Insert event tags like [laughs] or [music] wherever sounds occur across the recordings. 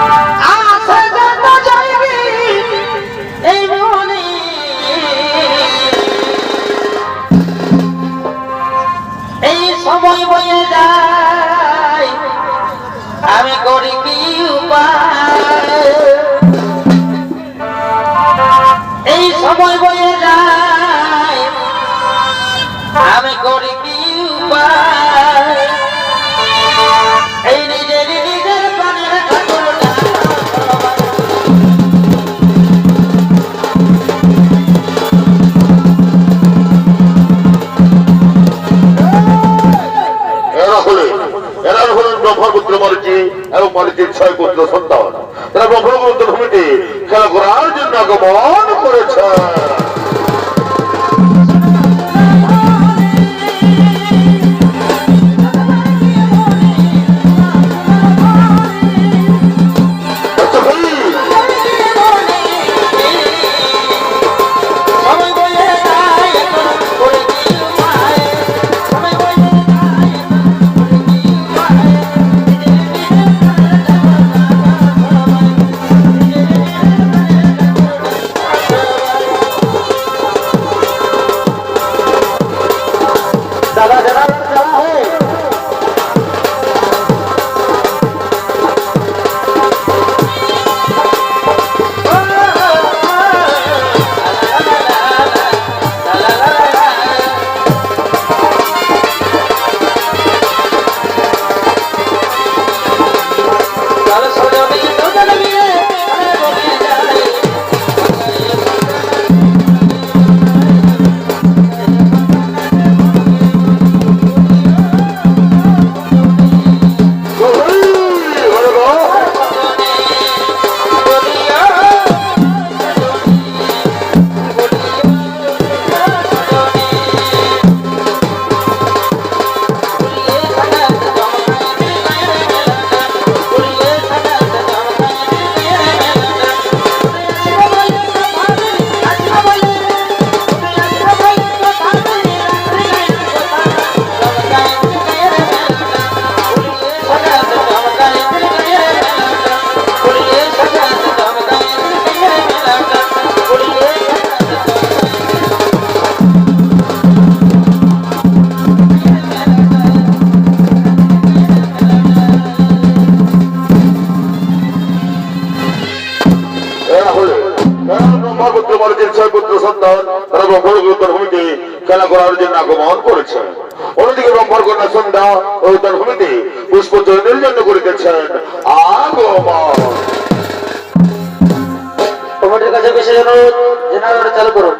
Ah! এবং মালিকের ছয় পুত্র সন্তান তারা প্রভুগত খেলা করার জন্য আগমন। বর্গের ছয় পুত্র সন্তান, তারা ব্রহ্মর্গ উত্তরভূমিতে খেলা করার জন্য আগমন করেছেন। অন্যদিকে ব্রহ্মর্গনা সন্ধ্যা ও উত্তরভূমিতে পুষ্প চয়নের জন্য করিতেছেন। আগমন। তোমাদের কাছে বিশেষ অনুরোধ, জেনারেটর চালু করুন।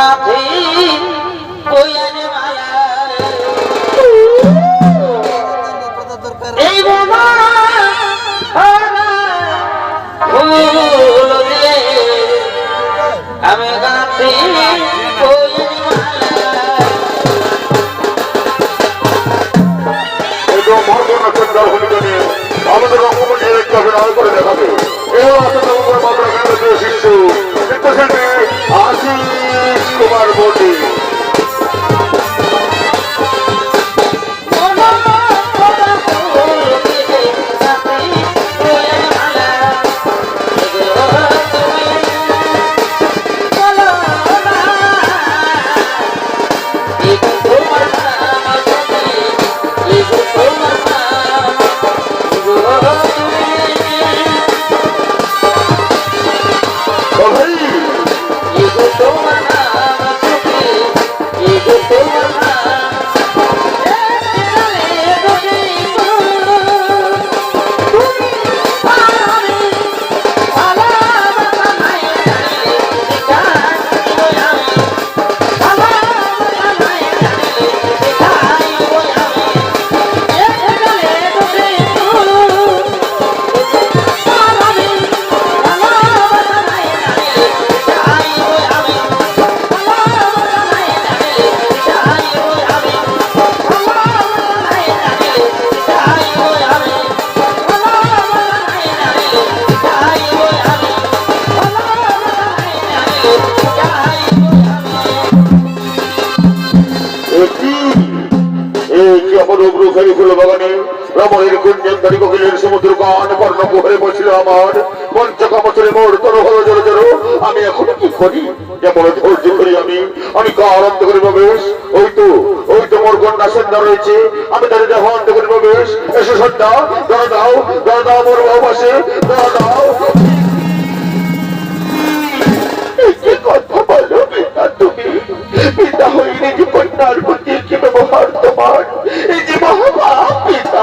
রাধে ওই বাগানে রমণের কুঞ্জন ধরি কোকিলের সমুদ্র গান বর্ণ কুহরে বসিল আমার। পঞ্চকামচরে মোর তোর হলো জোর জোর আমি এখন কি করি? যেমন ধৈর্য করি আমি। আমি কার অন্ত করি বেশ? ওই তো ওই তো মোর কন্যা সন্ধ্যা রয়েছে। আমি তাদের দেহ অন্ত করি বেশ। এসো সন্ধ্যা, ধরা দাও ধরা দাও মোর পাশে। ধরা দাও। কথা বলো তুমি। পিতা হইলে যে কন্যার প্রতি কি ব্যবহার তোমার এই যে মহাপাপ পিতা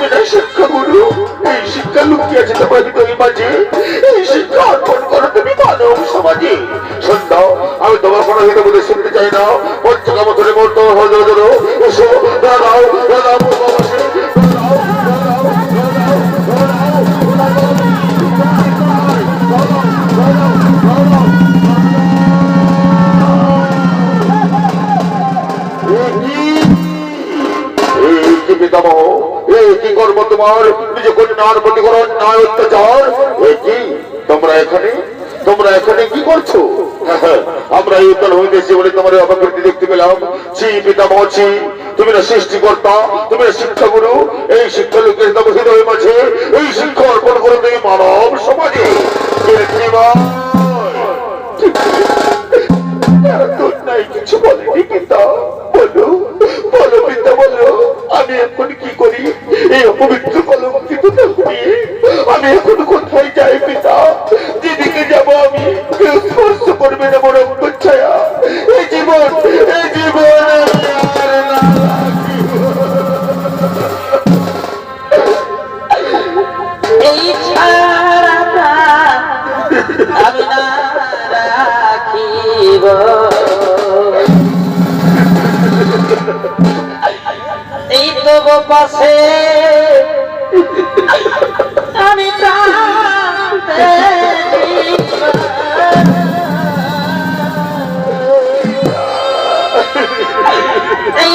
তুমি শিক্ষা গুরু এই শিক্ষা লুকিয়ে আছে তোমার হৃদয় মাঝে। এই শিক্ষা অর্পণ করো তুমি মানব সমাজে। সন্ধ্যা আমি তোমার কোনো হিতে বলে শুনতে চাই না। পঞ্চকাম ধরে মর্ত হল এসো, দাঁড়াও। তোমার নিজ কন্যার প্রতি করো অন্যায় অত্যাচার। এই কি? তোমরা এখানে তোমরা এখানে কি করছ? [laughs] আমরা এই উত্তর হইতেছি বলে তোমার অপকৃতি দেখতে পেলাম। ছি পিতামহ ছি তুমি না সৃষ্টিকর্তা, তুমি না শিক্ষাগুরু। এই শিক্ষা লোকের তপসিত হয়ে মাঝে এই শিক্ষা অর্পণ করো তুমি মানব সমাজে। কিছু বলেনি পিতা বলো বলো, পিতা, বলো, আমি এখন কি করি? এই এই তো পাশে। আমি এই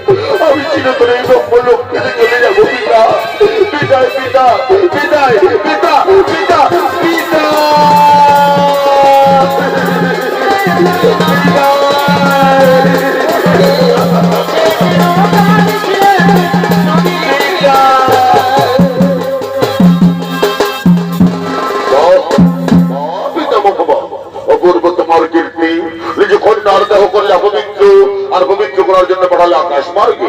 আমি চিরতরে এই ব্রহ্ম লোককে চলে যাব পিতা বিদায় পিতা বিদায় পিতা আর পবিত্র করার জন্য পাঠালে আকাশ মার্গে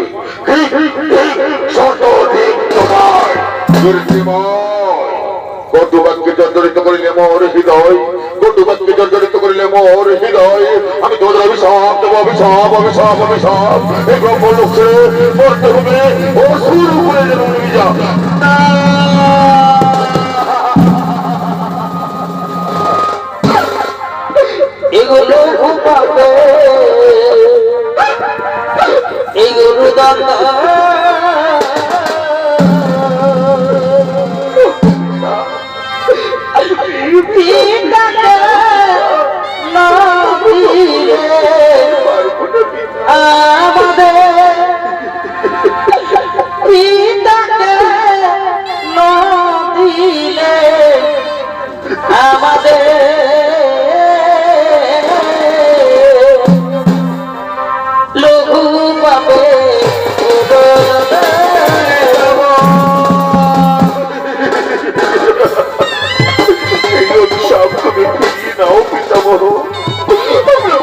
কটু বাক্যে জর্জরিত করিলে মোর হৃদয় কটু বাক্যে জর্জরিত করিলে মোর হৃদয়। আমি তোমাদের অভিশাপ দেবো, অভিশাপ অভিশাপ অভিশাপ। এই ব্রহ্ম লোকে মরতে হবে ও উপরে যেন উড়ে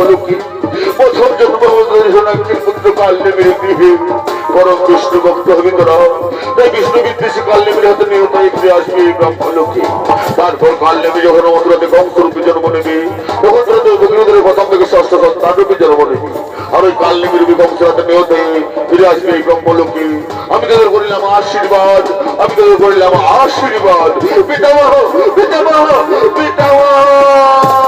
ব্রহ্মলোকে প্রথম জন্ম সোনাক্ষীর পুত্র কাল্যেমের পরম বিষ্ণু ভক্ত হবে তাই বিষ্ণু বিদ্বেষী কাল্যেমের হাতে নিহত হয়ে আসবে এই ব্রহ্মলোকে তারপর কাল্যেমে যখন মন্ত্রতে কংসরূপে জন্ম নেবে, তখন তোরা প্রথম থেকে ষষ্ঠ সন্তান জন্ম নেবে। আর ওই কাল্যেমের রূপে নিহত ফিরে আসবে এই ব্রহ্মলোকে আমি তাদের করিলাম আশীর্বাদ, আমি তাদের করিলাম আশীর্বাদ। পিতামহ পিতামহ পিতামহ!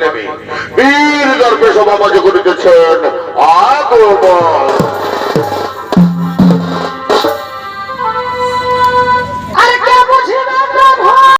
কালনেমী বীর দর্পে সভা করিতেছেন।